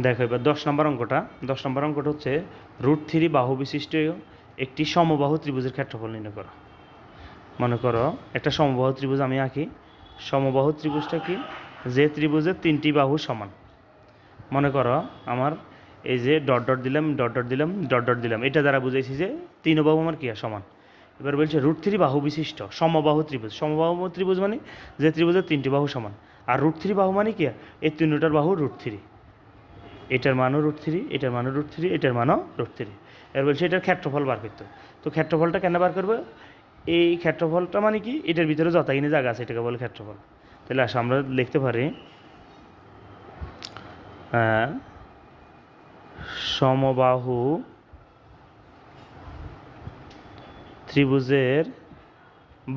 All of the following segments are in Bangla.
দেখো, এবার দশ নম্বর অঙ্কটা। দশ নম্বর অঙ্কটা হচ্ছে রুট থ্রি বাহু বিশিষ্ট একটি সমবাহু ত্রিভুজের ক্ষেত্রফল নির্ণয় করো। মনে করো, একটা সমবাহু ত্রিভুজ আমি আঁকি। সমবাহু ত্রিভুজটা কি? যে ত্রিভুজের তিনটি বাহু সমান। মনে করো, আমার এই যে ডট ডট দিলাম ডট ডট দিলাম ডট ডট দিলাম। এটা দ্বারা বুঝেছি যে তিন বাহু আমার কি সমান? এবার বলছে রুট থ্রি বাহু বিশিষ্ট, সমবাহু ত্রিভুজ। সমবাহু ত্রিভুজ মানে যে ত্রিভুজের তিনটি বাহু সমান। আর রুট থ্রি বাহু মানে কি? এই তিনটার বাহু রুট থ্রি এটার মানও রুট থ্রি এটার মানও রুট থ্রি এটার মানও রুট থ্রি এবার বলছে এটার ক্ষেত্রফল বার করতে। তো ক্ষেত্রফলটা কেন বার করব? এই ক্ষেত্রফলটা মানে কি? এটার ভিতরে যতখানি জায়গা আছে, এটাকে বলে ক্ষেত্রফল। তাহলে আসো আমরা লিখতে পারি সমবাহু ত্রিভুজের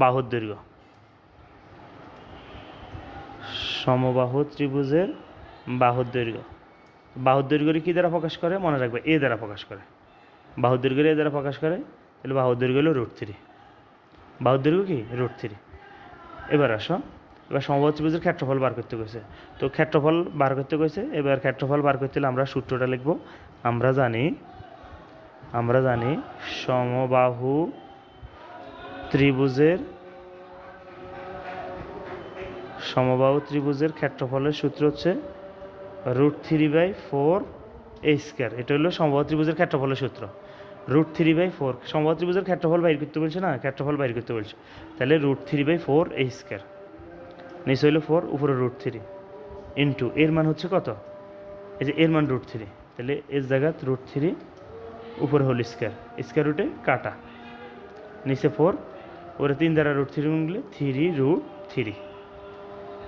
বাহুর দৈর্ঘ্য। সমবাহু ত্রিভুজের বাহুর দৈর্ঘ্য। বাহুর দৈর্ঘ্য কী দ্বারা প্রকাশ করে? মনে রাখবে, এ দ্বারা প্রকাশ করে। বাহুর দৈর্ঘ্য এ দ্বারা প্রকাশ করে, তাহলে বাহুর দৈর্ঘ্য হলো রুট থ্রি। বাহুর দৈর্ঘ্য কি? Root three. এবার আসো, এবার সমবাহু ত্রিভুজের ক্ষেত্রফল বার করতে গেছে তো ক্ষেত্রফল বার করতে গেছে এবার ক্ষেত্রফল বার করতে হলে আমরা সূত্রটা লিখব। আমরা জানি আমরা জানি সমবাহু ত্রিভুজের সমবাহু ত্রিভুজের ক্ষেত্রফলের সূত্র হচ্ছে root three by four a square. এটা হলো সমবাহু ত্রিভুজের ক্ষেত্রফলের সূত্র। রুট থ্রি বাই ফোর, সমবাহু ত্রিভুজের ক্ষেত্রফল বাইর করতে বলছে না, ক্ষেত্রফল বাইর করতে বলছে। তাহলে root three by four a square. নিচে হইল ফোর, উপরে রুট থ্রি। ইন্টু এর মান হচ্ছে কত? এই যে এর মান রুট থ্রি। তাহলে এর জায়গাত রুট থ্রি, উপরে হল স্কোয়ার। স্কোয়ার রুটে কাটা। নিচে ফোর ওরে তিন দ্বারা রুট থ্রি গুণ করলে থ্রি রুট থ্রি।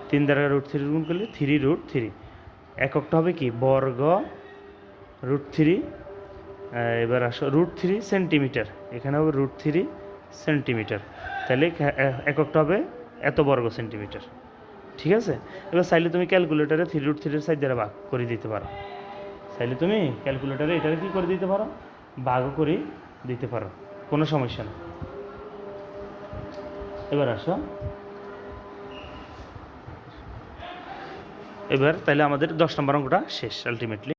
তিন দ্বারা রুট থ্রি গুণ করলে থ্রি রুট থ্রি। এককটা হবে কি? বর্গ রুট থ্রি এবার আসো, রুট থ্রি সেন্টিমিটার। এখানে হবে রুট থ্রি সেন্টিমিটার। তাহলে এককটা হবে এত বর্গ সেন্টিমিটার। ঠিক আছে? এবার চাইলে তুমি ক্যালকুলেটারে থ্রি, রুট থ্রির সাইড দ্বারা ভাগ করে দিতে পারো। চাইলে তুমি ক্যালকুলেটারে এটারে কী করে দিতে পারো? ভাগও করে দিতে পারো। কোনো সমস্যা না এবার আসো। এবার তাহলে আমাদের দশ নম্বর অঙ্কটা শেষ আলটিমেটলি